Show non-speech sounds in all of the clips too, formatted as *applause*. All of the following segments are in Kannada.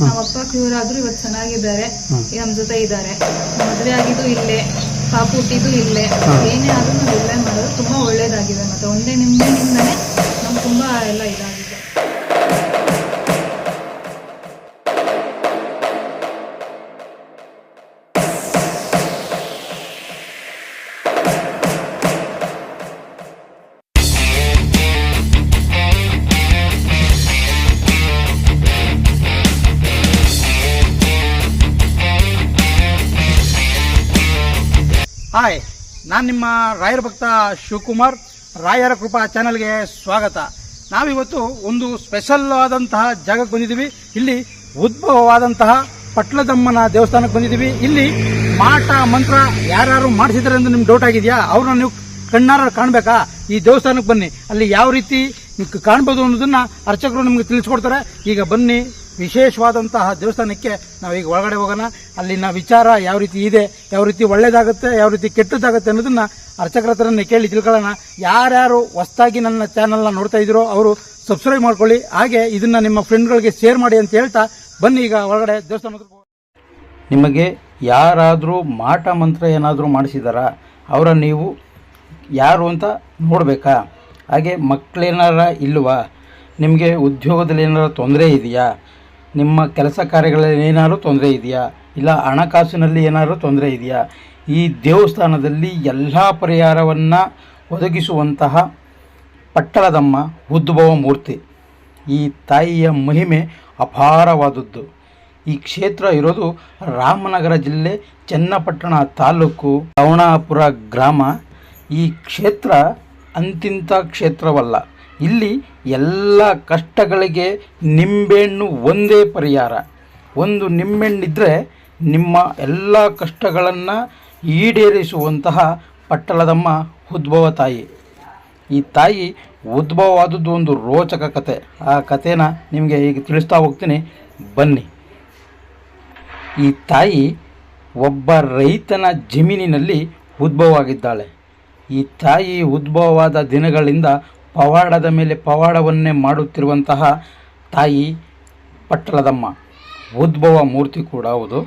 ನಮ್ಮ ಅಪ್ಪ ಕ್ಯೂರ್ ಆದ್ರು ಇವತ್ ಚೆನ್ನಾಗಿದ್ದಾರೆ. ನಮ್ ನಮ್ಮ ಜೊತೆ ಇದ್ದಾರೆ. ಮದ್ವೆ ಆಗಿದ್ದು ಇಲ್ಲೇ ಪಾಪು ಹುಟ್ಟಿದ್ದು ಇಲ್ಲೇ. ಏನೇ ಆದ್ರೂ ನಾವು ಇಲ್ಲೇ ಮಾಡೋದು ತುಂಬಾ ಒಳ್ಳೇದಾಗಿದೆ. ಮತ್ತೆ ಒಂದೇ ನಿಂಬೆನಿಂದನೇ ನಮ್ಗೆ ತುಂಬಾ ಎಲ್ಲ ಇದಾಗಿದೆ. ಹಾಯ್, ನಾನು ನಿಮ್ಮ ರಾಯರ ಭಕ್ತ ಶಿವಕುಮಾರ್. ರಾಯರ ಕೃಪಾ ಚಾನಲ್ಗೆ ಸ್ವಾಗತ. ನಾವಿವತ್ತು ಒಂದು ಸ್ಪೆಷಲ್ ಆದಂತಹ ಜಾಗಕ್ಕೆ ಬಂದಿದ್ದೀವಿ. ಇಲ್ಲಿ ಉದ್ಭವವಾದಂತಹ ಪಟ್ಲದಮ್ಮನ ದೇವಸ್ಥಾನಕ್ಕೆ ಬಂದಿದ್ದೀವಿ. ಇಲ್ಲಿ ಮಾಟ ಮಂತ್ರ ಯಾರ್ಯಾರು ಮಾಡಿಸಿದ್ರೆ ಅಂತ ನಿಮ್ಗೆ ಡೌಟ್ ಆಗಿದೆಯಾ? ಅವ್ರನ್ನ ನೀವು ಕಣ್ಣಾರ ಕಾಣಬೇಕಾ? ಈ ದೇವಸ್ಥಾನಕ್ಕೆ ಬನ್ನಿ. ಅಲ್ಲಿ ಯಾವ ರೀತಿ ಕಾಣ್ಬೋದು ಅನ್ನೋದನ್ನ ಅರ್ಚಕರು ನಿಮ್ಗೆ ತಿಳಿಸ್ಕೊಡ್ತಾರೆ. ಈಗ ಬನ್ನಿ. ವಿಶೇಷವಾದಂತಹ ದೇವಸ್ಥಾನಕ್ಕೆ ನಾವೀಗ ಒಳಗಡೆ ಹೋಗೋಣ. ಅಲ್ಲಿನ ವಿಚಾರ ಯಾವ ರೀತಿ ಇದೆ, ಯಾವ ರೀತಿ ಒಳ್ಳೇದಾಗುತ್ತೆ, ಯಾವ ರೀತಿ ಕೆಟ್ಟದಾಗುತ್ತೆ ಅನ್ನೋದನ್ನ ಅರ್ಚಕರ ಹತ್ರನೇ ಕೇಳಿ ತಿಳ್ಕೊಳ್ಳೋಣ. ಯಾರ್ಯಾರು ಹೊಸ್ದಾಗಿ ನನ್ನ ಚಾನಲ್ನ ನೋಡ್ತಾ ಇದ್ದೀರೋ ಅವರು ಸಬ್ಸ್ಕ್ರೈಬ್ ಮಾಡ್ಕೊಳ್ಳಿ. ಹಾಗೆ ಇದನ್ನ ನಿಮ್ಮ ಫ್ರೆಂಡ್ಗಳಿಗೆ ಶೇರ್ ಮಾಡಿ ಅಂತ ಹೇಳ್ತಾ ಬನ್ನಿ ಈಗ ಒಳಗಡೆ ದೇವಸ್ಥಾನ ನಿಮಗೆ ಯಾರಾದರೂ ಮಾಟ ಮಂತ್ರ ಏನಾದರೂ ಮಾಡಿಸಿದಾರಾ ಅವರ ನೀವು ಯಾರು ಅಂತ ನೋಡಬೇಕಾ? ಹಾಗೆ ಮಕ್ಕಳೇನಾರ ಇಲ್ವಾ? ನಿಮಗೆ ಉದ್ಯೋಗದಲ್ಲಿ ಏನಾರ ತೊಂದರೆ ಇದೆಯಾ? ನಿಮ್ಮ ಕೆಲಸ ಕಾರ್ಯಗಳಲ್ಲಿ ಏನಾದರೂ ತೊಂದರೆ ಇದೆಯಾ? ಇಲ್ಲ ಹಣಕಾಸಿನಲ್ಲಿ ಏನಾದರೂ ತೊಂದರೆ ಇದೆಯಾ? ಈ ದೇವಸ್ಥಾನದಲ್ಲಿ ಎಲ್ಲ ಪರಿಹಾರವನ್ನು ಒದಗಿಸುವಂತಹ ಪಟ್ಟಳದಮ್ಮ ಉದ್ಭವ ಮೂರ್ತಿ. ಈ ತಾಯಿಯ ಮಹಿಮೆ ಅಪಾರವಾದದ್ದು. ಈ ಕ್ಷೇತ್ರ ಇರೋದು ರಾಮನಗರ ಜಿಲ್ಲೆ ಚನ್ನಪಟ್ಟಣ ತಾಲೂಕು ರವಣಾಪುರ ಗ್ರಾಮ. ಈ ಕ್ಷೇತ್ರ ಅಂತಿಂತ ಕ್ಷೇತ್ರವಲ್ಲ. ಇಲ್ಲಿ ಎಲ್ಲ ಕಷ್ಟಗಳಿಗೆ ನಿಂಬೆಹಣ್ಣು ಒಂದೇ ಪರಿಹಾರ. ಒಂದು ನಿಂಬೆಹಣ್ಣಿದ್ದರೆ ನಿಮ್ಮ ಎಲ್ಲ ಕಷ್ಟಗಳನ್ನು ಈಡೇರಿಸುವಂತಹ ಪಟ್ಟಳದಮ್ಮ ಉದ್ಭವ ತಾಯಿ. ಈ ತಾಯಿ ಉದ್ಭವವಾದದ್ದು ಒಂದು ರೋಚಕ ಕತೆ. ಆ ಕಥೆನ ನಿಮಗೆ ಈಗ ತಿಳಿಸ್ತಾ ಹೋಗ್ತೀನಿ. ಬನ್ನಿ. ಈ ತಾಯಿ ಒಬ್ಬ ರೈತನ ಜಮೀನಿನಲ್ಲಿ ಉದ್ಭವವಾಗಿದ್ದಾಳೆ. ಈ ತಾಯಿ ಉದ್ಭವವಾದ ದಿನಗಳಿಂದ ಪವಾಡದ ಮೇಲೆ ಪವಾಡವನ್ನೇ ಮಾಡುತ್ತಿರುವಂತಹ ತಾಯಿ ಪಟ್ಟಲದಮ್ಮ ಉದ್ಭವ ಮೂರ್ತಿ ಕೂಡ ಹೌದು.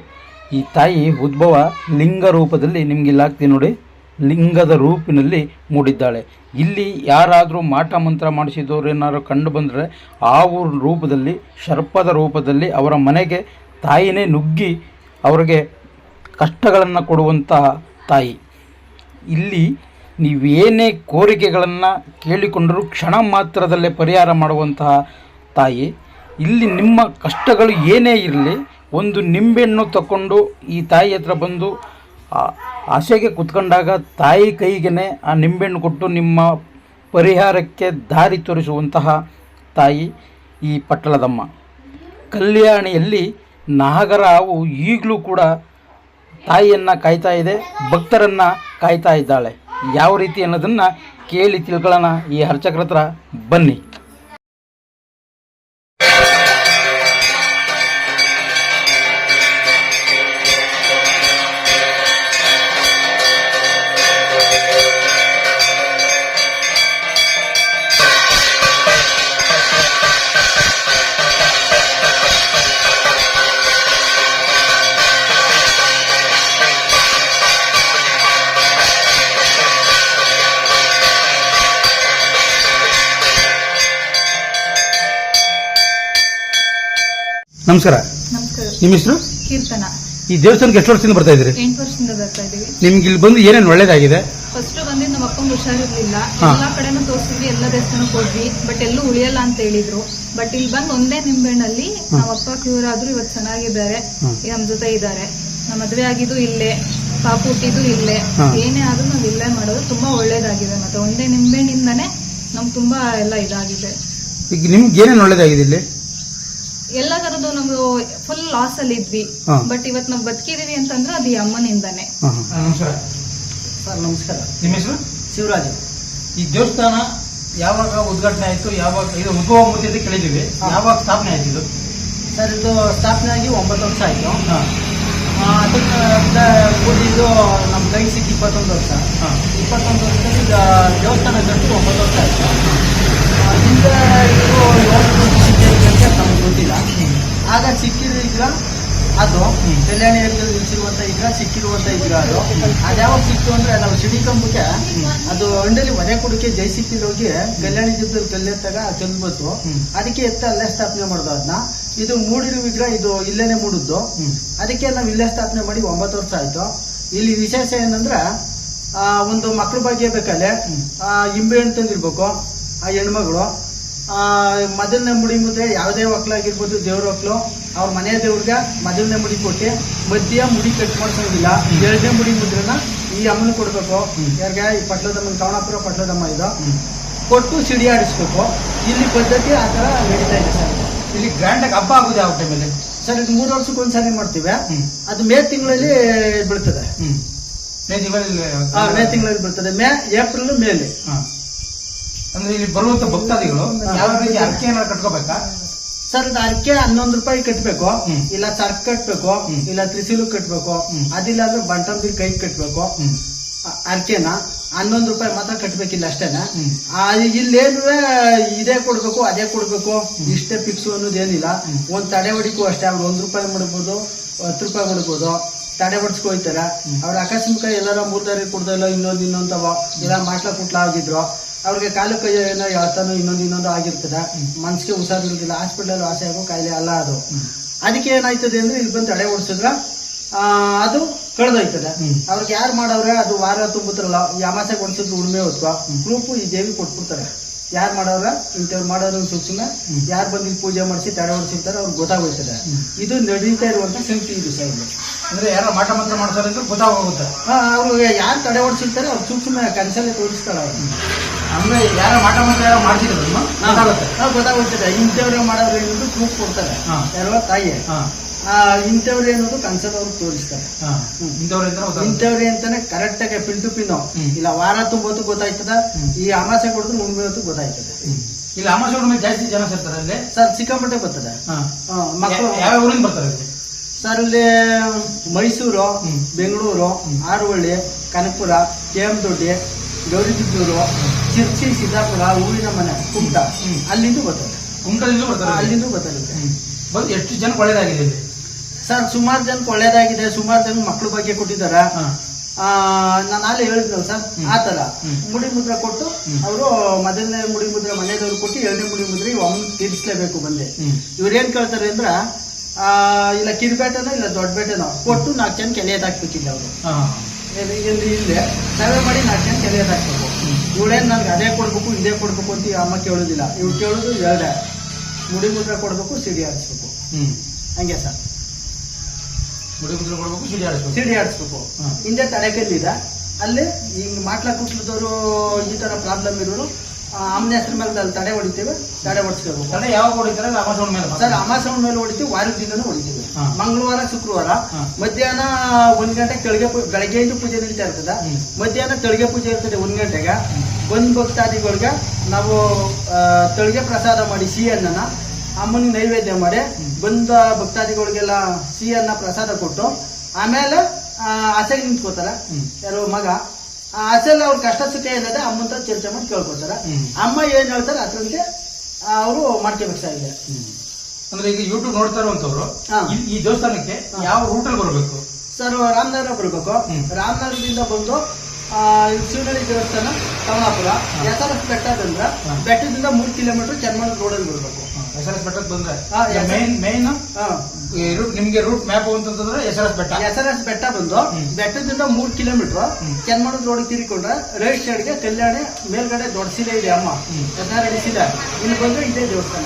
ಈ ತಾಯಿ ಉದ್ಭವ ಲಿಂಗ ರೂಪದಲ್ಲಿ ನಿಮಗೆ ಇಲ್ಲಾಗ್ತೀನಿ ನೋಡಿ. ಲಿಂಗದ ರೂಪಿನಲ್ಲಿ ಮೂಡಿದ್ದಾಳೆ. ಇಲ್ಲಿ ಯಾರಾದರೂ ಮಾಟ ಮಂತ್ರ ಮಾಡಿಸಿದವರು ಏನಾದ್ರು ಕಂಡು ಬಂದರೆ ಆ ಊರ ರೂಪದಲ್ಲಿ, ಸರ್ಪದ ರೂಪದಲ್ಲಿ ಅವರ ಮನೆಗೆ ತಾಯಿನೇ ನುಗ್ಗಿ ಅವರಿಗೆ ಕಷ್ಟಗಳನ್ನು ಕೊಡುವಂತಹ ತಾಯಿ. ಇಲ್ಲಿ ನೀವೇನೇ ಕೋರಿಕೆಗಳನ್ನು ಕೇಳಿಕೊಂಡರೂ ಕ್ಷಣ ಮಾತ್ರದಲ್ಲೇ ಪರಿಹಾರ ಮಾಡುವಂತಹ ತಾಯಿ, ಇಲ್ಲಿ ನಿಮ್ಮ ಕಷ್ಟಗಳು ಏನೇ ಇರಲಿ, ಒಂದು ನಿಂಬೆಹಣ್ಣು ತಗೊಂಡು ಈ ತಾಯಿ ಹತ್ರ ಬಂದು ಆಸೆಗೆ ಕುತ್ಕೊಂಡಾಗ ತಾಯಿ ಕೈಗೆ ಆ ನಿಂಬೆಹಣ್ಣು ಕೊಟ್ಟು ನಿಮ್ಮ ಪರಿಹಾರಕ್ಕೆ ದಾರಿ ತೋರಿಸುವಂತಹ ತಾಯಿ ಈ ಪಟ್ಟಳದಮ್ಮ ಕಲ್ಯಾಣಿಯಲ್ಲಿ ನಾಗರ ಈಗಲೂ ಕೂಡ ತಾಯಿಯನ್ನು ಕಾಯ್ತಾ ಇದೆ, ಭಕ್ತರನ್ನು ಕಾಯ್ತಾ ಇದ್ದಾಳೆ. ಯಾವ ರೀತಿ ಅನ್ನೋದನ್ನು ಕೇಳಿ ತಿಳ್ಕೊಳ್ಳೋಣ ಈ ಅರ್ಚಕರ ಹತ್ರ ಬನ್ನಿ. ನಮಸ್ಕಾರ. ನಮಸ್ಕಾರ. ನಿಮ್ಮ ಹೆಸರು? ಕೀರ್ತನ. ಈ ದೇವಸ್ಥಾನಕ್ಕೆ ಎಷ್ಟು ವರ್ಷದಿಂದ ಬರ್ತಾ ಇದ್ರಿ ಎಂಟು ವರ್ಷದಿಂದ ಬರ್ತಾ ಇದೀವಿ ನಿಮ್ಗೆ ಇಲ್ಲಿ ಬಂದು ಏನೇನು ಒಳ್ಳೇದಾಗಿದೆ? ಫಸ್ಟ್ ಬಂದಿದ್ದು ನಮ್ಮ ಅಪ್ಪಂಗೆ ಹುಷಾರಿರ್ಲಿಲ್ಲ. ಎಲ್ಲಾ ಕಡೆನೂ ತೋರಿಸಿದ್ವಿ ಎಲ್ಲ ದೇವಸ್ಥಾನಕ್ಕೆ ಹೋದ್ವಿ ಬಟ್ ಎಲ್ಲೂ ಉಳಿಯಲ್ಲ ಅಂತ ಹೇಳಿದ್ರು. ಬಟ್ ಇಲ್ಲಿ ಬಂದು ಒಂದೇ ನಿಂಬೆಹಣ್ಣಲ್ಲಿ ನಮ್ಮ ಅಪ್ಪ ಕ್ಯೂರ್ ಆದ್ರೂ ಇವತ್ತು ಚೆನ್ನಾಗಿದ್ದಾರೆ. ಈಗ ನಮ್ಮ ಜೊತೆ ಇದ್ದಾರೆ. ನಮ್ಮ ಮದ್ವೆ ಆಗಿದ್ದು ಇಲ್ಲೇ ಪಾಪು ಹುಟ್ಟಿದ್ದು ಇಲ್ಲೇ. ಏನೇ ಆದ್ರೂ ನಾವು ಇಲ್ಲೇ ಮಾಡೋದು ತುಂಬಾ ಒಳ್ಳೇದಾಗಿದೆ ಮತ್ತೆ ಒಂದೇ ನಿಂಬೆಹಣ್ಣಿಂದನೇ ನಮ್ಗೆ ತುಂಬಾ ಎಲ್ಲ ಇದಾಗಿದೆ. ಈಗ ನಿಮ್ಗೆ ಏನೇನು ಒಳ್ಳೇದಾಗಿದೆ ಇಲ್ಲಿ? ಎಲ್ಲ ತರದ್ದು ನಮ್ದು ಫುಲ್ ಲಾಸ್ ಅಲ್ಲಿ ಇದ್ವಿ. ಹಾ. ಬಟ್ ಇವತ್ ನಾವ್ ಬದುಕಿದೀವಿ ಅಂತಂದ್ರೆ ಅದು ಈ ಅಮ್ಮನಿಂದಾನೆ. ಹಾಂ ನಮಸ್ಕಾರ. ಸರ್ ನಮಸ್ಕಾರ. ನಿಮ್ಮ ಹೆಸರು? ಶಿವರಾಜ್. ಈ ದೇವಸ್ಥಾನ ಯಾವಾಗ ಉದ್ಘಾಟನೆ ಆಯ್ತು ಯಾವಾಗ ಇದು ಉದ್ಭವ ಮೂರ್ತಿ ಅಂತ ಕೇಳಿದ್ದೀವಿ. ಯಾವಾಗ ಸ್ಥಾಪನೆ ಆಯ್ತು ಇದು? ಸರ್ ಇದು ಸ್ಥಾಪನೆ ಆಗಿ ಒಂಬತ್ತು ವರ್ಷ ಆಯಿತು. ಹಾಂ. ಅದಕ್ಕೆ ನಮ್ ನಮ್ಮ ಕೈ ಸಿಕ್ಕಿ ಇಪ್ಪತ್ತೊಂದು ವರ್ಷ. ಹಾ. ಇಪ್ಪತ್ತೊಂದು ವರ್ಷದಲ್ಲಿ ಈಗ ದೇವಸ್ಥಾನ ಕಟ್ಟಿ ಒಂಬತ್ತು ವರ್ಷ ಆಯ್ತು. ಹಿಂದೆ ಇದು ಸಿಕ್ಕಿದೆ ಸಿಕ್ಕಿರೋ ಆಗ ಸಿಕ್ಕಿದ್ದಕ್ಕೆ ಅದು ಕಲ್ಯಾಣ ನಿಲ್ಸಿರುವಂತ ವಿಗ್ರಹ ಸಿಕ್ಕಿರುವಂತ ವಿಗ್ರಹ ಅದು. ಯಾವಾಗ ಸಿಕ್ತು ಅಂದ್ರೆ ನಾವು ಸಿಡಿಕಂಬಕ್ಕೆ ಅದು ಅಂಡಲ್ಲಿ ಮನೆ ಕೊಡಕ್ಕೆ ಜೈ ಸಿಕ್ಕಿರೋಗಿ ಕಲ್ಯಾಣ ಜಿಲ್ಲೆಯಲ್ಲಿ ಕಲ್ಲೆತ್ತಾಗ ತಗ ಬಂತು ಅದಕ್ಕೆ ಎತ್ತ ಅಲ್ಲೇ ಸ್ಥಾಪನೆ ಮಾಡೋದು ಅದನ್ನ ಇದು ಮೂಡಿರೋ ವಿಗ್ರಹ ಇದು ಇಲ್ಲೇನೆ ಮೂಡಿದ್ದು. ಅದಕ್ಕೆ ನಾವು ಇಲ್ಲೇ ಸ್ಥಾಪನೆ ಮಾಡಿ ಒಂಬತ್ತು ವರ್ಷ ಆಯ್ತು. ಇಲ್ಲಿ ವಿಶೇಷ ಏನಂದ್ರೆ ಆ, ಒಂದು ಮಕ್ಳ ಬಗ್ಗೆ ಬೇಕಲ್ಲೇ? ಆ, ಇಂಬೆ ಹಣ್ಣು ತಂದಿರ್ಬೇಕು. ಆ ಹೆಣ್ಮಗಳು. ಮೊದಲನೇ ಮುಡಿ ಮುದ್ರೆ ಯಾವುದೇ ಒಕ್ಲಾಗಿರ್ಬೋದು ದೇವ್ರ ಒಕ್ಲು. ಅವ್ರ ಮನೆ ದೇವ್ರಿಗೆ ಮೊದಲನೇ ಮುಡಿ ಕೊಟ್ಟು ಮಧ್ಯ ಮುಡಿ ಕಟ್ ಮಾಡ್ಸೋದಿಲ್ಲ ಎರಡನೇ ಮುಡಿ ಮುದ್ರನ ಈ ಅಮ್ಮನ ಕೊಡ್ಬೇಕು. ಯಾರಿಗೆ? ಈ ಪಟ್ಲದಮ್ಮನ ಕವಣಾಪುರ ಪಟ್ಲದಮ್ಮ ಇದು. ಕೊಟ್ಟು ಸಿಡಿ ಆಡಿಸ್ಬೇಕು. ಇಲ್ಲಿ ಪದ್ಧತಿ ಆ ಥರ ನಡೀತಾ ಇದೆ ಸರ್. ಇಲ್ಲಿ ಗ್ರ್ಯಾಂಡಾಗಿ ಹಬ್ಬ ಆಗುದು ಯಾವ ಟೈಮಲ್ಲಿ ಸರ್ ಇದು ಮೂರು ವರ್ಷಕ್ಕೆ ಒಂದ್ಸಾರಿ ಮಾಡ್ತೀವಿ. ಅದು ಮೇ ತಿಂಗಳಲ್ಲಿ ಬೀಳ್ತದೆ. ಮೇ ತಿಂಗಳಲ್ಲಿ ಆ, ಮೇ ತಿಂಗಳಲ್ಲಿ ಬೀಳ್ತದೆ. ಮೇ ಏಪ್ರಿಲ್ ಮೇಲಿ. ಅಂದ್ರೆ ಇಲ್ಲಿ ಬರುವಂತ ಭಕ್ತಾದಿಗಳು. ಯಾವ ರೀತಿ ಅರ್ಕೆ ಏನಾದ್ರು ಕಟ್ಕೋಬೇಕಾ? ಸರ್ ಅರ್ಕೆ ಹನ್ನೊಂದು ರೂಪಾಯಿ ಕಟ್ಬೇಕು. ಇಲ್ಲ ಸರ್ಕ್ ಕಟ್ಬೇಕು. ಇಲ್ಲ ತ್ರಿಶೂಲು ಕಟ್ಬೇಕು. ಅದಿಲ್ಲ ಅಂದ್ರೆ ಬಂಟಂಬಿ ಕೈ ಕಟ್ಬೇಕು. ಅರ್ಕೆನ ಹನ್ನೊಂದು ರೂಪಾಯಿ ಮಾತ್ರ ಕಟ್ಬೇಕಿಲ್ಲ ಅಷ್ಟೇನ? ಇಲ್ಲಿ ಏನು ಇದೇ ಕೊಡ್ಬೇಕು ಅದೇ ಕೊಡ್ಬೇಕು. ಇಷ್ಟೇ ಫಿಕ್ಸ್ ಅನ್ನೋದೇನಿಲ್ಲ. ಒಂದ್ ತಡೆ ಹೊಡಿಕು ಅಷ್ಟೇ. ಅವ್ರು ಒಂದ್ ರೂಪಾಯಿ ಮಾಡ್ಬೋದು ಹತ್ತು ರೂಪಾಯಿ ಮಾಡ್ಬೋದು ತಡೆ ಹೊಡ್ಸ್ಕೊಯ್ತಾರ ಅವ್ರ ಎಲ್ಲರ ಎಲ್ಲಾರ ಮೂರ್ದಾರಿ ಕುಡ್ದಲ್ಲ ಇನ್ನೊಂದ್ ಇನ್ನೊಂದವ ಇಲ್ಲ ಮಾಟ್ಲ ಕುಟ್ಲ ಆಗಿದ್ರು. ಅವ್ರಿಗೆ ಕಾಲು ಕೈ ಏನೋ ಇನ್ನೊಂದು ಇನ್ನೊಂದು ಆಗಿರ್ತದೆ. ಮನ್ಸಿಗೆ ಹುಷಾರಿಲ್ಲ ಹಾಸ್ಪಿಟಲ್ ವಾಸಿ ಆಗೋ ಕಾಯಿಲೆ ಅಲ್ಲ ಅದು. ಅದಕ್ಕೆ ಏನಾಯ್ತದೆ ಅಂದ್ರೆ ಇಲ್ಲಿ ಬಂದು ತಡೆ ಓಡಿಸಿದ್ರ ಅದು ಕಳೆದೋಯ್ತದೆ. ಅವ್ರಿಗೆ ಯಾರು ಮಾಡವ್ರೆ ಅದು ವಾರ ತುಂಬುತ್ತಲ್ಲ ಯಾಮಾಸೆ ಕೊಡ್ಸಿದ್ರು ಉಣ್ಮೆ ಹೊತ್ತು ಗ್ರೂಪು ಈ ದೇವಿ ಕೊಟ್ಬಿಡ್ತಾರೆ. ಯಾರು ಮಾಡವ್ರ ಇಂಥವ್ರು ಮಾಡೋರು ಸೂಕ್ಷ್ಮ ಯಾರು ಬಂದು ಇಲ್ಲಿ ಪೂಜೆ ಮಾಡಿಸಿ ತಡೆ ಓಡಿಸಿರ್ತಾರೆ ಅವ್ರಿಗೆ ಗೊತ್ತಾಗೋಯ್ತದೆ. ಇದು ನಡೀತಾ ಇರುವಂತ ಸಂಖ್ಯೆ ಇದು ಸರ್. ಅಂದ್ರೆ ಯಾರ ಮಾಟ ಮಂತ್ರ ಮಾಡ್ತಾರೆ ಅಂದ್ರೆ ಗೊತ್ತಾಗೋಗುತ್ತೆ. ಅವ್ರಿಗೆ ಯಾರು ತಡೆ ಓಡಿಸಿರ್ತಾರೆ ಅವ್ರು ಸೂಕ್ಷ್ಮ ಕನಸಲ್ಲೇ ತೋರಿಸ್ತಾರೆ ಅವ್ರು. ಅಂದ್ರೆ ಯಾರ ಮಾಟ ಮಂತ್ರ ಯಾರೋ ಮಾಡ್ತಿದ್ರು ಗೊತ್ತಾಗುತ್ತೆ. ಹಾ, ಗೊತ್ತಾಗೋಯ್ತದೆ ಇಂಥವ್ರೆ ಮಾಡೋರು ಏನಂದ್ರೆ ಪ್ರೂಫ್ ಕೊಡ್ತಾರೆ. ಯಾರೋ ತಾಯಿ. ಇಂಥವ್ರು ಏನೋದು ಕನ್ಸಲ್ಲಿ ಅವ್ರು ತೋರಿಸ್ತಾರೆ. ಗೊತ್ತಾಗುತ್ತೆ. ಇಂಥವ್ರಿ ಅಂತಾನೆ ಕರೆಕ್ಟ್ ಆಗಿ ಪಿನ್ ಟು ಪಿನ್ ಇಲ್ಲ ವಾರ ತುಂಬತ್ತು ಗೊತ್ತಾಯ್ತದ? ಈ ಅಮಾಸೆ ಕೊಡಿದ್ರೆ ಮುಂಬೈ ಹೊತ್ತು ಗೊತ್ತಾಯ್ತದೆ ಇಲ್ಲಿ ಅಮಾಸೆ ಜಾಸ್ತಿ ಜನ ಸೇರ್ತಾರೆ ಅಲ್ಲಿ? ಸರ್ ಸಿಕ್ಕಾಪಟ್ಟೆ ಬರ್ತದೆ. ಮಕ್ಕಳು. ಯಾವ ಊರಿಂದ ಬರ್ತಾರೆ ಸರ್ ಇಲ್ಲಿ ಮೈಸೂರು ಬೆಂಗಳೂರು ಆರುವಳ್ಳಿ ಕನಕಪುರ ಕೆ ಎಂ ದೊಡ್ಡಿ ಗೌರಿಬಿದ್ದೂರು ಚಿರ್ಚಿ ಸಿದ್ದಾಪುರ ಊರಿನ ಮನೆ ಕುಮಟ. ಅಲ್ಲಿಂದ ಬರ್ತದೆ ಕುಮಟದಿಂದ ಬರ್ತಾರೆ. ಅಲ್ಲಿಂದ ಬರ್ತದೆ. ಬಂದು ಎಷ್ಟು ಜನಕ್ಕೆ ಒಳ್ಳೇದಾಗಿದೆ ಇಲ್ಲಿ ಸರ್ ಸುಮಾರು ಜನಕ್ಕೆ ಒಳ್ಳೇದಾಗಿದೆ ಸುಮಾರು ಜನ ಮಕ್ಕಳ ಬಗ್ಗೆ ಕೊಟ್ಟಿದ್ದಾರೆ ನಾನು ಅಲ್ಲಿ ಹೇಳಿದ್ನಲ್ಲ ಸರ್. ಆ ತರ. ಮುಡಿ ಮುದ್ರೆ ಕೊಟ್ಟು ಅವರು ಮೊದಲನೇ ಮುಡಿ ಮುದ್ರೆ ಮನೆಯದವ್ರು ಕೊಟ್ಟು ಎರಡನೇ ಮುಡಿ ಮುದ್ರೆ ಒಮ್ಮೆ ತೀರಿಸಲೇಬೇಕು ಬಂದೆ ಇವ್ರು ಇವ್ರೇನ್ ಕೇಳ್ತಾರೆ ಅಂದ್ರ ಇಲ್ಲ ಕಿರ್ಬೇಟನೋ ಇಲ್ಲ ದೊಡ್ಡ ಬೇಟನೋ ಕೊಟ್ಟು ನಾಲ್ಕು ಜನ ಕೆಲೆಯದಾಕ್ಬೇಕಿಲ್ಲ ಅವರು. ಇಲ್ಲಿ ಇಲ್ಲೇ ಸರ್ವೆ ಮಾಡಿ ನಾಲ್ಕು ಜನ ಕೆಲೆಯದ್ ಹಾಕ್ಬೇಕು ಇವಳೇನ್ ನನ್ಗೆ ಅದೇ ಕೊಡ್ಬೇಕು ಇದೇ ಕೊಡ್ಬೇಕು ಅಂತ ಈ ಅಮ್ಮ ಕೇಳೋದಿಲ್ಲ. ಇವ್ರು ಕೇಳೋದು ಎರಡೇ. ಮುಡಿ ಮುದ್ರೆ ಕೊಡ್ಬೇಕು ಸಿಡಿ ಆಡಿಸ್ಬೇಕು ಹ್ಮ್. ಹಂಗೆ ಸರ್. ಮುಡಿ ಮುದ್ರೆ ಕೊಡ್ಬೇಕು ಸಿಡಿ ಆಡಿಸ್ಬೇಕು ಸಿಡಿ ಆಡಿಸ್ಬೇಕು. ಹಿಂದೆ ತಡೆಕಲ್ಲಿದೆ ಅಲ್ಲಿ ಹಿಂಗ್ ಮಾಟ್ಲಾ ಕುಟ್ಲದವರು ಈ ತರ ಪ್ರಾಬ್ಲಮ್ ಇರೋರು ಅಮ್ಮನ ಹೆಸರು ಮೇಲೆ ಅಲ್ಲಿ ತಡೆ ಹೊಡಿತೇವೆ ತಡೆ ಹೊಡಿಸ್ಕೋಬೇಕು ತಡೆ ಯಾವಾಗ ಹೊಡಿತಾರೆ? ಅಮಾಸೌಂಡ್ ಮೇಲೆ ಸರ್ ಅಮಾಸೌಂಡ್ ಮೇಲೆ ಹೊಡಿತೀವಿ ವಾರದ ದಿನನೂ ಹೊಡಿತೀವಿ. ಮಂಗಳವಾರ ಶುಕ್ರವಾರ. ಮಧ್ಯಾಹ್ನ ಒಂದ್ ಗಂಟೆ ಕೆಳಗೆ ಬೆಳಗ್ಗೆಯಿಂದ ಪೂಜೆ ನಡೀತಾ ಇರ್ತದ. ಮಧ್ಯಾಹ್ನ ತೆಳಗೆ ಪೂಜೆ ಇರ್ತದೆ ಒಂದ್ ಗಂಟೆಗೆ. ಬಂದ್ ಭಕ್ತಾದಿಗಳಿಗೆ ನಾವು ತೆಳಿಗೆ ಪ್ರಸಾದ ಮಾಡಿ ಸಿಹಿ ಅನ್ನನ ಅಮ್ಮನಿಗೆ ನೈವೇದ್ಯ ಮಾಡಿ ಬಂದ ಭಕ್ತಾದಿಗಳಿಗೆಲ್ಲ ಸಿಹಿ ಅನ್ನ ಪ್ರಸಾದ ಕೊಟ್ಟು ಆಮೇಲೆ ಆಸೆಗೆ ಆಚೆಗೆ ನಿಂತ್ಕೋತಾರೆ. ಯಾರೋ ಮಗ ಆಚೆಲ್ಲ ಅವ್ರ ಕಷ್ಟ ಸುಖ ಏನಿದೆ ಅಮ್ಮನ ತರ ಚರ್ಚೆ ಮಾಡಿ ಕೇಳ್ಕೊತಾರೆ. ಅಮ್ಮ ಏನ್ ಹೇಳ್ತಾರೆ ಅದ್ರಂತೆ ಅವರು ಮಾಡ್ಕೋಬೇಕು ಸರ್ ಇದೆ ಅಂದ್ರೆ ಈಗ ಯೂಟ್ಯೂಬ್ ನೋಡ್ತಾ ಇರುವಂತವ್ರು. ಈ- ದೇವಸ್ಥಾನಕ್ಕೆ ಯಾವ ಯಾವ ರೂಟಲ್ಲಿ ಬರಬೇಕು ಸರ್ ರಾಮನಗರ ಬರಬೇಕು. ರಾಮನಗರದಿಂದ ಬಂದು ಶಿವನಳ್ಳಿ ದೇವಸ್ಥಾನ ಕಮಲಾಪುರ. ಎಸ್ ಆರ್ ಎಸ್ ಬೆಟ್ಟ ಬಂದ್ರೆ ಬೆಟ್ಟದಿಂದ ಮೂರ್ ಕಿಲೋಮೀಟರ್ ಚನ್ಮಣ ರೋಡಲ್ಲಿ ಬರಬೇಕು. ಎಸ್ ಆರ್ ಎಸ್ ಬೆಟ್ಟಕ್ಕೆ ಬಂದ್ರೆ. ಮೇನ್ ಮೇನ್ ನಿಮ್ಗೆ ರೂಟ್ ಮ್ಯಾಪ್ ಅಂತಂದ್ರೆ ಎಸ್ ಆರ್ ಎಸ್ ಬೆಟ್ಟ ಎಸ್ ಆರ್ ಎಸ್ ಬೆಟ್ಟ. ಬಂದು ಬೆಟ್ಟದಿಂದ ಮೂರ್ ಕಿಲೋಮೀಟರ್ ಹ್ಮ್. ರೋಡ್ ತೀರಿಕೊಂಡ್ರೆ ರೈಟ್ ಸೈಡ್ಗೆ ಕಲ್ಯಾಣಿ ಮೇಲ್ಗಡೆ ದೊಡ್ಡ ಸಿಲೆ ಇದೆ ಅಮ್ಮ. ಹ್ಮ್. ಹದಿನಾರು ಸಿಲೆ ಇಲ್ಲಿ ಬಂದ್ರೆ ಇದೇ ದೇವಸ್ಥಾನ.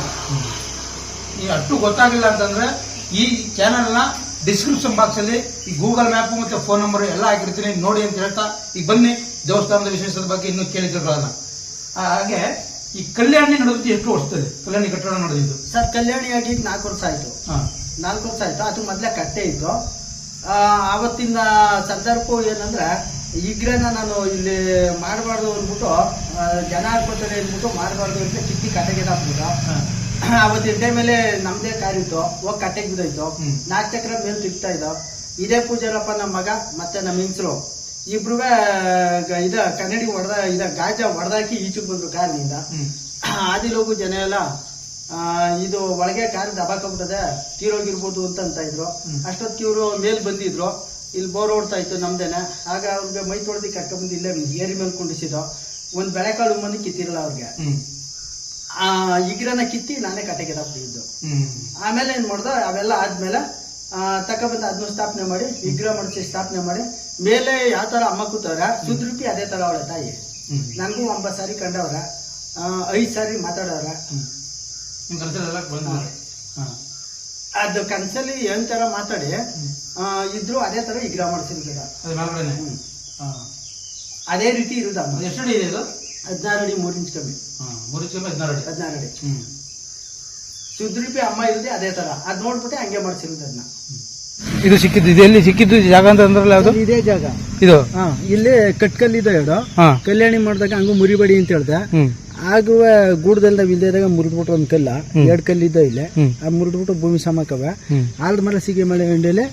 ಅಷ್ಟು ಗೊತ್ತಾಗಿಲ್ಲ ಅಂತಂದ್ರೆ ಈ ಚಾನೆಲ್ನ ಡಿಸ್ಕ್ರಿಪ್ಷನ್ ಬಾಕ್ಸ್ ಅಲ್ಲಿ ಈ ಗೂಗಲ್ ಮ್ಯಾಪ್ ಮತ್ತೆ ಫೋನ್ ನಂಬರ್ ಎಲ್ಲ ಹಾಕಿರ್ತೀನಿ. ನೋಡಿ ಅಂತ ಹೇಳ್ತಾ ಈಗ ಬನ್ನಿ. ದೇವಸ್ಥಾನದ ವಿಶೇಷದ ಬಗ್ಗೆ ಇನ್ನೂ ಕೇಳಿ ತಿಳ್ಕೊಳ್ಳೋಣ ಆ, ಹಾಗೆ ಈ ಕಲ್ಯಾಣಿ ನಡೆದಿದ್ದು ಎಷ್ಟು ವರ್ಷದಲ್ಲಿ? ಕಲ್ಯಾಣಿ ಕಟ್ಟಡ ನಡೆದಿದ್ದು? ಸರ್ ಕಲ್ಯಾಣಿ ಆಗಿ ನಾಲ್ಕು ವರ್ಷ ಆಯ್ತು. ಹಾ. ನಾಲ್ಕು ವರ್ಷ ಆಯ್ತು. ಅದು ಮೊದ್ಲೇ ಕಟ್ಟೆ ಇತ್ತು. ಆವತ್ತಿನ ಸಂದರ್ಭ ಏನಂದ್ರೆ ಈಗ್ರೇನ ನಾನು ಇಲ್ಲಿ ಮಾಡಬಾರ್ದು ಅಂದ್ಬಿಟ್ಟು ಜನ ಹಾಕೋತಾರೆ ಅಂದ್ಬಿಟ್ಟು ಮಾಡಬಾರ್ದು ಅಂತ ಕಿತ್ತಿ ಕಟ್ಟೆಗೆ ಹಾಕ್ಬಿಟ್ಟು *coughs* ಅವತ್ತಿನ ಟೈಮಲ್ಲಿ ನಮ್ದೇ ಕಾರಿತ್ತು ಇತ್ತು. ಹೋಗಿ ಕಟ್ಟೆಗೆ ಬಿದ್ದೋಯ್ತು. ನಾಲ್ಕು ಚಕ್ರ ಮೇಲೆ ತಿಕ್ತಾ ಇದ್ದೋ. ಇದೇ ಪೂಜಾರಪ್ಪ ನಮ್ಮ ಮಗ ಮತ್ತೆ ನಮ್ಮ ಹೆಂಗಸರು. ಇಬ್ರು ಇದ ಕನ್ನಡಿ ಹೊಡೆದ ಇದ ಗಾಜ ಹೊಡೆದಾಕಿ ಈಚೆಗೆ ಬಂದ್ರು ಕಾರಿನಿಂದ *coughs* ಆದಿಲೋಗು ಜನ ಎಲ್ಲ ಆ, ಇದು ಒಳಗೆ ಕಾರ್ ದಬಾಕೊಂಬಿಟ್ಟದೆ ತೀರೋಗಿರ್ಬೋದು ಅಂತ ಅಂತ ಇದ್ರು. ಅಷ್ಟೊತ್ತಿಗೆ ಇವರು ಮೇಲ್ ಬಂದಿದ್ರು. ಇಲ್ಲಿ ಬೋರ್ ಓಡ್ತಾ ಇತ್ತು ನಮ್ದೇನೆ. ಆಗ ಅವ್ರಿಗೆ ಮೈ ತೊಳೆದಿ ಕರ್ಕೊಂಡ್ಬಂದು ಬಂದಿಲ್ಲ ಏರಿ ಮೇಲೆ ಕುಂಡಿಸಿದ್ರು ಒಂದ್ ಬೆಳೆಕಾಳು ಮಂದಿ ಕಿತ್ತಿರಲ್ಲ ಅವ್ರಿಗೆ. ಆ ಇಗಿರನ ಕಿತ್ತಿ ನಾನೇ ಕಟ್ಟೆಗೆ ಬಿಟ್ಟಿದ್ದು ಆಮೇಲೆ ಏನ್ ಮಾಡ್ದ ಅವೆಲ್ಲ ಆದ್ಮೇಲೆ ಆ, ಬಂದ ಅದನ್ನ ಸ್ಥಾಪನೆ ಮಾಡಿ ವಿಗ್ರಹ ಮಾಡಿಸಿ ಸ್ಥಾಪನೆ ಮಾಡಿ ಮೇಲೆ ಯಾವ ತರ ಅಮ್ಮ ಕೂತವ್ರ ಸುದ್ರೂಪಿ ಅದೇ ತರ ಅವಳ ತಾಯಿ. ನನಗೂ ಒಂಬತ್ತು ಸಾರಿ ಕಂಡವ್ರ ಐದು ಸಾರಿ ಮಾತಾಡವ್ರ. ಅದು ಕನ್ಸಲ್ಲಿ ಏನ್ ತರ ಮಾತಾಡಿ ಇದ್ರು ಅದೇ ತರ ವಿಗ್ರಹ ಮಾಡಿಸಿರ್ಲಿಲ್ಲ ಅದೇ ರೀತಿ ಇರುದಮ್ಮ. ಎಷ್ಟು ಹದಿನಾರು ಅಡಿ ಮೂರ್ ಇಂಚ್ ಕಮ್ಮಿ. ಮೂರು ಚೀಲ ಹದಿನಾರು ಅಡಿ. ಹದಿನಾರು ಅಡಿ. ಸುದ್ರೂಪಿ ಅಮ್ಮ ಇರುತ್ತೆ ಅದೇ ತರ. ಅದ್ ನೋಡ್ಬಿಟ್ಟೆ ಹಂಗೆ ಮಾಡ್ಸಿರೋದು ಅದನ್ನ ಇದು ಸಿಕ್ಕಿದ್ದು ಇದು ಎಲ್ಲಿ ಸಿಕ್ಕಿದ್ದು ಜಾಗ ಅಂತ ಅಂದ್ರಲ್ಲ ಯಾವುದು? ಇದೇ ಜಾಗ. ಇದು? ಹಾ ಇಲ್ಲಿ ಕಟ್ಕಲ್ಲಿದೆ ಎರಡು ಹಾ. ಕಲ್ಯಾಣಿ ಮಾಡಿದಾಗ ಹಂಗ ಮುರಿಬೇಡಿ ಅಂತ ಹೇಳ್ದೆ. ಹ್ಮ್. ಆಗುವ ಗೂಡದಲ್ದ ಇಲ್ದಾಗ ಮುರಿದ್ಬಿಟ್ರು ಒಂದ್ ಕಲ್ಲ. ಎರಡ್ ಕಲ್ಲಿದ್ದ ಇಲ್ಲೇ. ಹ್ಮ್. ಆ ಮುರಿದ್ಬಿಟ್ಟು ಭೂಮಿ ಸಮಕವ. ಹ್ಮ್. ಆಲ್ದ ಮರ ಸಿಗಿ ಮಳೆ ಎಂಡೆಲೆ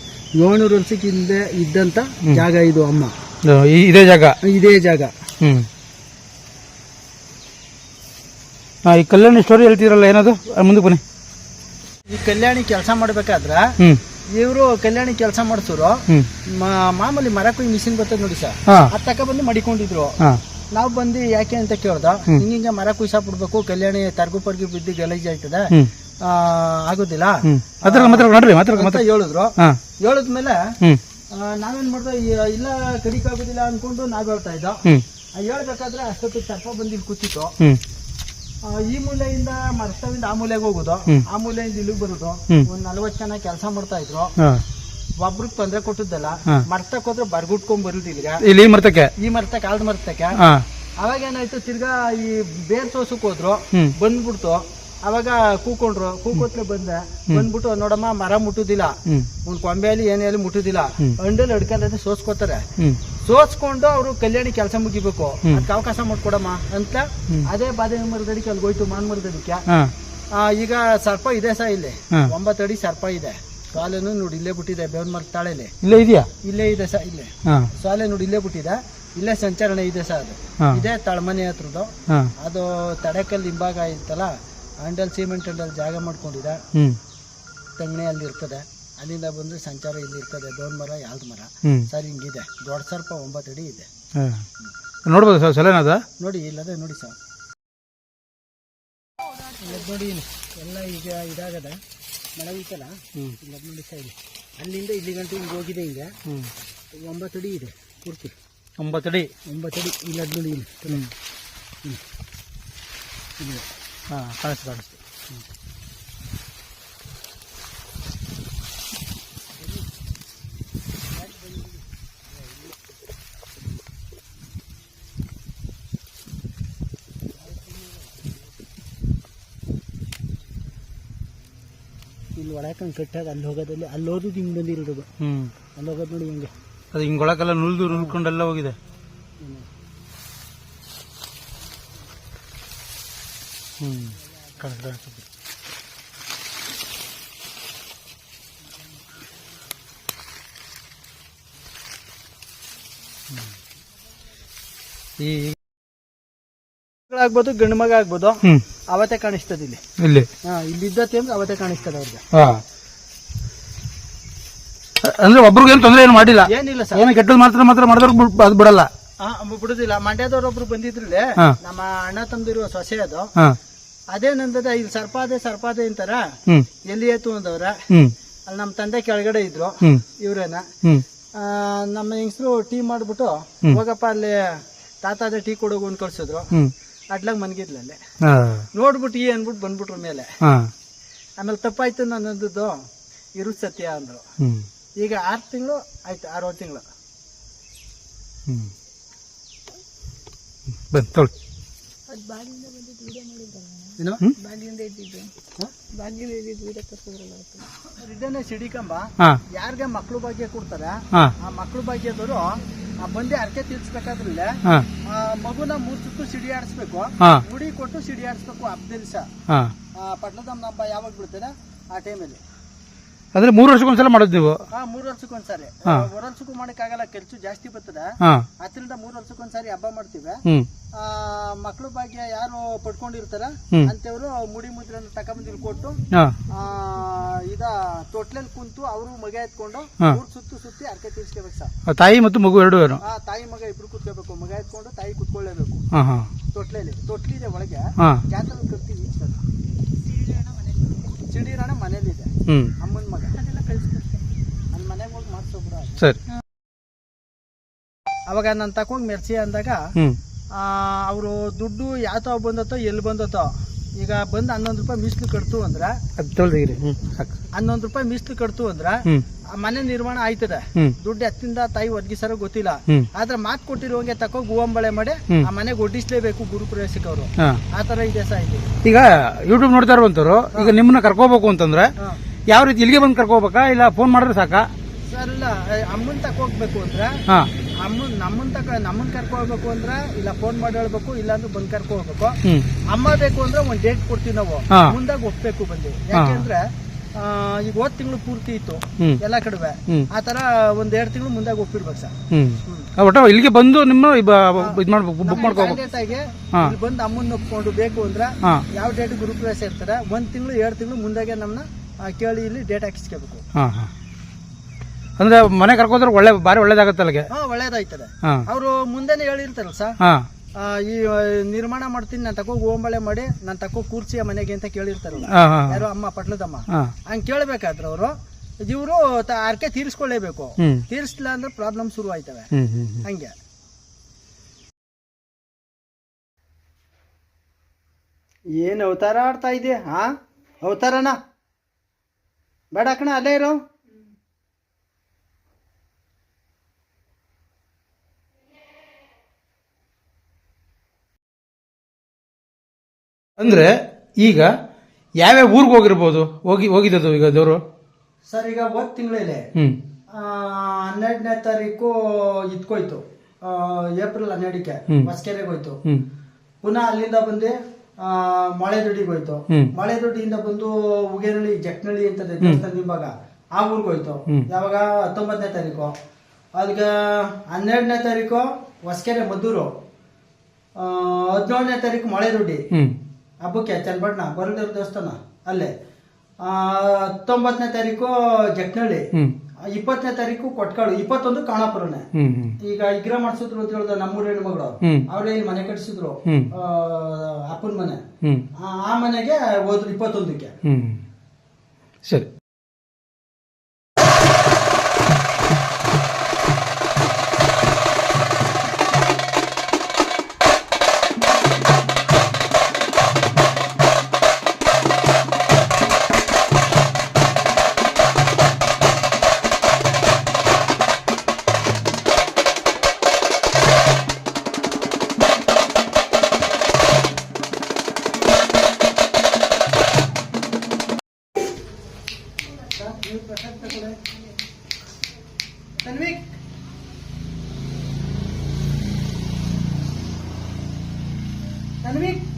ಏಳ್ನೂರು ವರ್ಷಕ್ಕೆ ಹಿಂದೆ ಇದ್ದಂತ ಜಾಗ ಇದು ಅಮ್ಮ. ಇದು ಇದೇ ಜಾಗ? ಇದೇ ಜಾಗ. ಹ್ಮ್ ಹಾ ಈ ಕಲ್ಯಾಣಿ ಸ್ಟೋರಿ ಹೇಳ್ತೀರಲ್ಲ ಏನದು? ಮುಂದೆ ಮುಂದಕ್ಕೆ ಬನ್ನಿ. ಈ ಕಲ್ಯಾಣಿ ಕೆಲಸ ಮಾಡ್ಬೇಕಾದ್ರ ಇವರು ಕಲ್ಯಾಣಿ ಕೆಲಸ ಮಾಡಿಸೋರು ಮಾಮೂಲಿ ಮರ ಕುಯ್ ಮಿಷಿನ್ ಬರ್ತದೆ ನೋಡಿ ಸರ್. ಅದ್ ತಕ ಬಂದು ಮಡಿಕೊಂಡಿದ್ರು ನಾವ್ ಬಂದು ಯಾಕೆ ಅಂತ ಕೇಳ್ದ ಹಿಂಗಿಂಗೆ ಮರ ಕುಯ್ಸಾ ಬಿಡ್ಬೇಕು ಕಲ್ಯಾಣಿ ತರ್ಗು ಪರ್ಗು ಬಿದ್ದು ಗಲೀಜ್ ಆಯ್ತದೆ ಆಗೋದಿಲ್ಲ. ಮಾತ್ರ ಅಂತ ಹೇಳಿದ್ರು. ಹೇಳಿದ್ಮೇಲೆ ನಾವೇನ್ ಮಾಡ್ದ ಇಲ್ಲ ಕಡಿಕಾಗುದಿಲ್ಲ ಆಗೋದಿಲ್ಲ ಅನ್ಕೊಂಡು ನಾವ್ ಹೇಳ್ತಾ ಇದ್ದೋ. ಹೇಳ್ಬೇಕಾದ್ರೆ ಅಷ್ಟೊತ್ತಿಗೆ ಸರ್ಪ ಬಂದಿ ಕೂತಿತ್ತು. ಈ ಮೂಲೆಯಿಂದ ಮರ್ಸವಿಂದ ಆ ಮೂಲೆಗೆ ಹೋಗುದು. ಆ ಮೂಲೆಯಿಂದ ಇಲ್ಲಿಗೆ ಬರೋದು. ಒಂದ್ ನಲ್ವತ್ತು ಜನ ಕೆಲಸ ಮಾಡ್ತಾ ಇದ್ರು. ಒಬ್ರು ಒಬ್ರಿಗೆ ತೊಂದ್ರೆ ಕೊಟ್ಟದ್ದಲ್ಲ. ಮರ್ತಕ್ ಹೋದ್ರೆ ಬರ್ಗುಟ್ಕೊಂಡ್ ಬರುದು ಇಲ್ಲಿಗೆ. ಇಲ್ಲಿ ಮರ್ತಕ್ಕೆ? ಈ ಮರ್ತಕ್ಕೆ ಅಲ್ದ ಮರ್ತಕ್ಕೆ. ಅವಾಗ ಏನಾಯ್ತು ತಿರ್ಗಾ ಈ ಬೇರ್ ಸೋಸಕ್ ಹೋದ್ರು. ಬಂದ್ಬಿಡ್ತು. ಅವಾಗ ಕೂಕೊಂಡ್ರು. ಕೂಕೋತ್ಲೆ ಬಂದೆ. ಬಂದ್ಬಿಟ್ಟು ನೋಡಮ್ಮ ಮರ ಮುಟ್ಟುದಿಲ್ಲ. ಒಂದ್ ಕೊಂಬೆಯಲ್ಲಿ ಏನೇಲಿ ಮುಟ್ಟುದಿಲ್ಲ. ಅಂಡಲ್ಲಿ ಅಡ್ಕಲ್ಲದೆ ಸೋಸ್ಕೋತಾರೆ. ಸೋಸ್ಕೊಂಡು ಅವರು ಕಲ್ಯಾಣಿ ಕೆಲಸ ಮುಗಿಬೇಕು. ಅದಕ್ಕೆ ಅವಕಾಶ ಮಾಡ್ಕೊಡಮ್ಮ ಅಂತ ಅದೇ ಬಾದೆ ಮರದಡಿಕೆ ಅಲ್ಲಿ ಹೋಯ್ತು ಮಾನ್ ಮರದಡಿಕೆ ಈಗ ಸರ್ಪ ಇದೆ ಸಹ ಇಲ್ಲಿ? ಒಂಬತ್ತಡಿ ಅಡಿ ಸರ್ಪ ಇದೆ. ಸಾಲೆನು ನೋಡಿ ಇಲ್ಲೇ ಬಿಟ್ಟಿದೆ ಬೇವನ್ ಮರದ ತಾಳೆಲಿ. ಇಲ್ಲೇ ಇದೆಯಾ? ಇಲ್ಲೇ ಇದೆ ಸಹ ಇಲ್ಲೇ. ಸಾಲೆ ನೋಡಿ ಇಲ್ಲೇ ಬಿಟ್ಟಿದೆ. ಇಲ್ಲೇ ಸಂಚರಣೆ ಇದೆ ಸಹ ಅದು. ಇದೆ ಇದೇ ತಳಮನೆ ಹತ್ರದ್ದು. ಅದು ತಡೆಕಲ್ ಹಿಂಭಾಗ ಇತ್ತಲ್ಲ ಅಂಡಲ್ ಸಿಮೆಂಟ್ ಅಂಡಲ್ ಜಾಗ ಮಾಡ್ಕೊಂಡಿದೆ. ತಂಗಣಿ ಅಲ್ಲಿ ಇರ್ತದೆ. ಅಲ್ಲಿಂದ ಬಂದ್ರೆ ಸಂಚಾರ ಇಲ್ಲಿ ಇರ್ತದೆ. ದೊಡ್ಡ ಮರ ಯಾವ್ದು ಮರ. ಸರ್ ಹಿಂಗಿದೆ. ದೊಡ್ಡ ಸರ್ಪ ಒಂಬತ್ತು ಅಡಿ ಇದೆ. ಹಾಂ. ನೋಡ್ಬೋದು ಸರ್ ಅದ ನೋಡಿ ಇಲ್ಲದೆ ನೋಡಿ ಸರ್. ಇಲ್ಲದ್ ನೋಡಿ ಇಲ್ಲಿ. ಎಲ್ಲ ಈಗ ಇದಾಗದ. ಮಳೆ ಐತಲ್ಲ? ಇಲ್ಲದ್ ನೋಡಿ ಸರ್ ಇಲ್ಲಿ. ಅಲ್ಲಿಂದ ಇಲ್ಲಿ ಗಂಟೆ ಹಿಂಗೆ ಹೋಗಿದೆ ಈಗ ಹ್ಞೂ ಒಂಬತ್ತು ಅಡಿ ಇದೆ ಪೂರ್ತಿ. ಅಡಿ? ಒಂಬತ್ತು ಅಡಿ ಇಲ್ಲದ್ ನೋಡಿ ಇಲ್ಲಿ. ಹ್ಞೂ ಹಾ ಕಾಣಿಸ್ತು ಕಾಣಿಸ್ತು. ಇಲ್ಲಿ ಒಳಕಂಗೆ ಕಟ್ಟಾಗ ಅಲ್ಲಿ ಹೋಗೋದಲ್ಲಿ ಅಲ್ಲಿ ಹೋದದ್ದು ಹಿಂಗೆ ಬಂದಿರೋದು. ಹ್ಮ್. ಅಲ್ಲಿ ಹೋಗೋದು ನೋಡಿ ಹಿಂಗೆ. ಅದು ಹಿಂಗೊಳಕೆಲ್ಲ ನುಲ್ದು ನುಲ್ಕೊಂಡೆಲ್ಲ ಹೋಗಿದೆ. ಹ್ಮ್. ಕಾಣಿಸ್ತು ಕಾಣಿಸ್ತು ಈ ಆಗ್ಬೋದು ಗಂಡು ಮಗ ಆಗ್ಬೋದು ಅವತ್ತೆ ಕಾಣಿಸ್ತದೆ ಇಲ್ಲಿ. ಇಲ್ಲಿ. ಹಾ ಇಲ್ಲಿದ್ದತ್ತೆ ಅಂದ್ರೆ ಅವತ್ತೇ ಕಾಣಿಸ್ತದೆ ಅವ್ರಿಗೆ. ಹಾ. ಅಂದ್ರೆ ಒಬ್ರಿಗೆ ಏನು ತೊಂದರೆ ಏನು ಮಾಡಿಲ್ಲ? ಏನಿಲ್ಲ ಸರ್. ಏನು ಕೆಟ್ಟದ್ ಮಾತ್ರ ಮಾತ್ರ ಮಾಡಿದ್ರು ಅದು ಬಿಡಲ್ಲ? ಹಾ ಬಿಡುದಿಲ್ಲ. ಮಂಡ್ಯದವ್ರೊಬ್ರು ಬಂದಿದ್ರಲ್ಲಿ ಹಾ. ನಮ್ಮ ಅಣ್ಣ ತಂದಿರುವ ಸೊಸೆ ಅದು. ಹಾ. ಅದೇನಂದದ ಇಲ್ಲಿ ಸರ್ಪಾದೆ ಸರ್ಪಾದೆ ಅಂತಾರ? ಹ್ಮ್. ಎಲ್ಲಿ ಏತು ಅಂದವ್ರ? ಹ್ಮ್. ಅಲ್ಲಿ ನಮ್ಮ ತಂದೆ ಕೆಳಗಡೆ ಇದ್ರು. ಹ್ಮ್. ಇವ್ರೇನ? ಹ್ಮ್. ಆ, ನಮ್ಮ ಹೆಂಗಸರು ಟೀ ಮಾಡ್ಬಿಟ್ಟು ಹೋಗಪ್ಪ ಅಲ್ಲಿ ತಾತ ಅದೇ ಟೀ ಕೊಡೋಗು ಅಂತ ಕಳ್ಸಿದ್ರು. ಹ್ಮ್. ಅಟ್ಲಾಗ ಮನ್ಗಿದ್ಲಲ್ಲೇ ಹಾ. ನೋಡ್ಬಿಟ್ಟು ಈ ಅನ್ಬಿಟ್ಟು ಬಂದ್ಬಿಟ್ರ ಮೇಲೆ. ಹಾ. ಆಮೇಲೆ ತಪ್ಪಾಯ್ತು ನನ್ನದು ಇರು ಸತ್ಯ ಅಂದ್ರು. ಈಗ ಆರ್ ತಿಂಗಳು ಆಯ್ತು ಆರು ತಿಂಗಳು. ಸಿಡಿಕಂಬ ಬಂದ್ ತೊಳಿ. ಏನು? ಹ್ಮ್? ಇದೇನೆ ಸಿಡಿ ಕಂಬ ಹಾ. ಯಾರಿಗೆ ಮಕ್ಳು ಭಾಗ್ಯ ಕೊಡ್ತಾರೆ ಆ ಮಕ್ಕಳು ಭಾಗ್ಯದವರು ಆ ಬಂದೆ ಅರ್ಕೆ ತೀರ್ಸ್ಬೇಕಾದ್ರಲ್ಲೇ ಆ ಮಗುನ ಮೂರ್ ಸುತ್ತು ಸಿಡಿ ಆಡಿಸ್ಬೇಕು ಹಾ. ಮುಡಿ ಕೊಟ್ಟು ಸಿಡಿ ಆಡಿಸ್ಬೇಕು ಹಬ್ಬದ ದಿವಸ. ಹಾ. ಪಟ್ನದಮ್ಮ ಹಬ್ಬ ಯಾವಾಗ ಬಿಡ್ತಾರೆ ಆ ಟೈಮಲ್ಲಿ ಅಂದ್ರೆ ಮೂರು ವರ್ಷಕ್ಕೊಂದ್ಸಲ ಮಾಡೋದು ನೀವು? ಹಾ ಮೂರ್ ವರ್ಷಕ್ಕೊಂದ್ಸಾರಿ. ಮೂರ್ ವರ್ಷಕ್ಕೂ ಮಾಡಕ್ಕಾಗಲ್ಲ ಖರ್ಚು ಜಾಸ್ತಿ ಬರ್ತದ. ಹಾ. ಅದರಿಂದ ಮೂರ್ ವರ್ಷಕ್ಕೊಂದ್ಸಾರಿ ಹಬ್ಬ ಮಾಡ್ತೀವಿ. ಆ, ಮಕ್ಳು ಭಾಗ್ಯ ಯಾರು ಪಡ್ಕೊಂಡಿರ್ತಾರ ಹ್ಮ್. ಅಂತವ್ರು ಮುಡಿ ಮುದ್ರೆನ ತಕೊಂಬಂದು ಇಲ್ಲಿ ಕೊಟ್ಟು ಹಾಂ. ಆ, ಇದ ತೊಟ್ಲಲ್ಲಿ ಕುಂತು ಅವರು ಮಗ ಎತ್ಕೊಂಡು ಹಾ. ಊರ್ ಸುತ್ತು ಸುತ್ತಿ ಅರ್ಕೆ ತೀರ್ಸ್ಕೋಬೇಕು ಸರ್. ತಾಯಿ ಮತ್ತು ಮಗು ಎರಡು ಏನು ಆ ತಾಯಿ ಮಗ ಇಬ್ರು ಕುತ್ಕೋಬೇಕು. ಮಗ ಎತ್ಕೊಂಡು ತಾಯಿ ಕುತ್ಕೊಳ್ಳೇಬೇಕು. ಹಾ ಹಾಂ. ತೊಟ್ಲಲ್ಲಿ. ತೊಟ್ಲಿದೆ ಒಳಗೆ. ಹಾ. ಜಾತ್ರೆ ಕರ್ತೀವಿ ಸರ್ ಸಿಡಿರಣ ಮನೇಲಿದೆ. ಹ್ಞೂ ಅಮ್ಮನ ಮಗ. ಅದೆಲ್ಲ ಕಳಿಸ್ಕೊಡ್ತೀನಿ. ಅಲ್ಲಿ ಮನೆಗೆ ಹೋಗಿ ಮಾಡ್ಸೋಬ್ರ ಸರಿ. ಅವಾಗ ನಾನು ತಕೊಂಡ್ ಮೆರ್ಸಿ ಅಂದಾಗ ಆ ಅವರು ದುಡ್ಡು ಯಾವ ಬಂದತ್ತೋ ಎಲ್ಲಿ ಬಂದತ್ತೋ ಈಗ ಬಂದು ಹನ್ನೊಂದ್ ರೂಪಾಯಿ ಮೀಸಲು ಕಟ್ತು ಅಂದ್ರ ಹನ್ನೊಂದ್ ರೂಪಾಯಿ ಮೀಸಲು ಕಟ್ತು ಅಂದ್ರ ಆ ಮನೆ ನಿರ್ಮಾಣ ಆಯ್ತದೆ. ದುಡ್ಡು ಎತ್ತಿಂದ ತಾಯಿ ಒದಗಿಸಾರೋ ಗೊತ್ತಿಲ್ಲ. ಆದ್ರೆ ಮಾತ್ ಕೊಟ್ಟಿರುವಂಗೆ ತಕೋ ಗೋವಂಬಳೆ ಮಾಡಿ ಆ ಮನೆಗೆ ಒಡ್ಡಿಸ್ಲೇಬೇಕು ಗುರುಪ್ರವೇಶಕ್ಕೆ ಅವರು. ಆತರ ಇದೆ ಸಹ ಈಗ ಯೂಟ್ಯೂಬ್ ನೋಡ್ತಾ ಇರುವಂತವ್ರು ಈಗ ನಿಮ್ಮನ್ನ ಕರ್ಕೋಬೇಕು ಅಂತಂದ್ರೆ. ಯಾವ ರೀತಿ ಇಲ್ಲಿಗೆ ಬಂದು ಕರ್ಕೋಬೇಕಾ ಇಲ್ಲ ಫೋನ್ ಮಾಡಿದ್ರೆ ಸಾಕಾ? ಸರ್ ಇಲ್ಲ ಅಮ್ಮನ್ ತಕೋಗ್ಬೇಕು ಅಂದ್ರೆ ಹಾ. ಅಮ್ಮನ್ ನಮ್ಮನ್ ತಕ ನಮ್ಮನ್ ಕರ್ಕೊ ಹೋಗ್ಬೇಕು ಅಂದ್ರೆ ಇಲ್ಲ ಫೋನ್ ಮಾಡಿ ಹೇಳ್ಬೇಕು ಇಲ್ಲಾಂದ್ರೆ ಬಂದ್ ಕರ್ಕೊ ಹೋಗ್ಬೇಕು ಅಮ್ಮ ಬೇಕು ಅಂದ್ರೆ ಒಂದ್ ಡೇಟ್ ಕೊಡ್ತೀವಿ ನಾವು. ಹಾ. ಮುಂದಾಗ ಒಪ್ಬೇಕು ಬಂದು. ಯಾಕೆಂದ್ರೆ ಆ, ಈಗ ಹೋದ್ ತಿಂಗಳು ಪೂರ್ತಿ ಇತ್ತು. ಎಲ್ಲಾ ಕಡಿಮೆ ಆತರ ಒಂದ್ ಎರಡ್ ತಿಂಗಳು ಮುಂದಾಗ ಒಪ್ಪಿಡ್ಬೇಕು ಸರ್ ಒಟ್ಟು ಇಲ್ಲಿಗೆ ಬಂದು ನಿಮ್ಮ ಇದು ಮಾಡ್ಬೇಕು ಬುಕ್ ಮಾಡ್ಕೋಬೇಕು ಹಾ. ಇಲ್ಲಿ ಬಂದು ಅಮ್ಮನ್ ಒಪ್ಕೊಂಡು ಬೇಕು ಅಂದ್ರೆ ಹಾಂ. ಯಾವ ಡೇಟ್ ಗುರುಪ್ರವೇಶ ಇರ್ತಾರೆ ಒಂದ್ ತಿಂಗಳು ಎರಡ್ ತಿಂಗಳು ಮುಂದಾಗೆ ನಮ್ಮನ್ನ ಕೇಳಿ ಇಲ್ಲಿ ಡೇಟ್ ಹಾಕಿಸ್ಕೋಬೇಕು. ಹಾಂ ಹಾಂ. ಅಂದ್ರೆ ಮನೆ ಕರ್ಕೋದ್ರೆ ಒಳ್ಳೆ ಬಾರಿ ಒಳ್ಳೇದಾಗತ್ತೆ ಅಲ್ಲಿಗೆ? ಹಾ ಒಳ್ಳೇದಾಯ್ತದೆ. ಹಾಂ. ಅವರು ಮುಂದೆನೆ ಹೇಳಿರ್ತಾರಲ್ಲ ಸರ್? ಹಾಂ. ಆ, ಈ ಆ, ನಿರ್ಮಾಣ ಮಾಡ್ತೀನಿ ನಾನು ತಕೋ ಓಂಬಳೆ ಮಾಡಿ ನಾನು ತಕೋ ಕೂರ್ಸಿಯ ಮನೆಗೆ ಅಂತ ಕೇಳಿರ್ತಾರಲ್ಲ. ಯಾರು ಹಾಂ ಯಾರೋ ಅಮ್ಮ ಪಟ್ಲದಮ್ಮ. ಹಾಂ. ಹಂಗೆ ಕೇಳಬೇಕಾದ್ರೆ ಅವರು ಇವರು ಅರ್ಕೆ ತೀರಿಸ್ಕೊಳ್ಳೇಬೇಕು ಹ್ಞೂ ತೀರಿಸ್ಲಿಲ್ಲ ಅಂದ್ರೆ ಪ್ರಾಬ್ಲಮ್ ಶುರು ಆಯ್ತವೆ. ಹ್ಞೂ ಹ್ಞೂ ಹ್ಞೂ ಹಂಗೆ. ಏನು ಅವತಾರ ಆಡ್ತಾ ಇದೆಯಾ ಹಾ ಅವತಾರನ? ಬೇಡ ಕಣ ಅಲ್ಲೇ ಇರೋ. ಅಂದ್ರೆ ಈಗ ಯಾವ್ಯಾವ ಊರಿಗೆ ಹೋಗಿರ್ಬೋದು? ಹೋಗಿ ಹೋಗಿದ್ದು ಈಗ ದೇವರು? ಸರ್ ಈಗ ಹೋದ್ ತಿಂಗಳಲ್ಲಿ ಹ್ಞೂ ಹನ್ನೆರಡನೇ ತಾರೀಕು ಇದ್ಕೋಯ್ತು. ಆ, ಏಪ್ರಿಲ್ ಹನ್ನೆರಡಕ್ಕೆ. ಹೊಸಕೆರೆಗೆ ಹೋಯ್ತು. ಪುನಃ ಅಲ್ಲಿಂದ ಬಂದೆ. ಆ, ಮಳೆದೊಡ್ಡಿಗೆ ಹೋಯ್ತು. ಮಳೆ ದೊಡ್ಡಿಯಿಂದ ಬಂದು ಉಗೇನಹಳ್ಳಿ ಜಕ್ನಳ್ಳಿ ಅಂತ ಹಿಂಭಾಗ ಆ ಊರಿಗೆ ಹೋಯ್ತು. ಯಾವಾಗ? ಹತ್ತೊಂಬತ್ತನೇ ತಾರೀಕು. ಅದಕ್ಕೆ ಹನ್ನೆರಡನೇ ತಾರೀಕು ಹೊಸಕೆರೆ ಮದ್ದೂರು. ಆ, ಹದಿನೇಳನೇ ತಾರೀಕು ಮಳೆ ದೊಡ್ಡಿ. ಹಬ್ಬಕ್ಕೆ ಚನ್ನಪಟ್ಟಣ ಬರದೇವ್ರ ದೇವಸ್ಥಾನ ಅಲ್ಲೇ. ಆ, ಹತ್ತೊಂಬತ್ತನೇ ತಾರೀಕು ಜಕ್ನಳ್ಳಿ. ಇಪ್ಪತ್ತನೇ ತಾರೀಕು ಕೊಟ್ಕಾಳು ಇಪ್ಪತ್ತೊಂದು ಕಾಣಾಪುರನೇ. ಈಗ ಇಗ್ರ ಮಾಡಿಸಿದ್ರು ಅಂತ ಹೇಳಿದ್ರೆ ನಮ್ಮೂರ ಹೆಣ್ಮಗಳು. ಅವ್ರೇ ಇಲ್ಲಿ ಮನೆ ಕಟ್ಟಿಸಿದ್ರು. ಅಪ್ಪನ ಮನೆ. ಆ ಆ ಮನೆಗೆ ಹೋದ್ರು ಇಪ್ಪತ್ತೊಂದಕ್ಕೆ. ಸರಿ. Tanumik!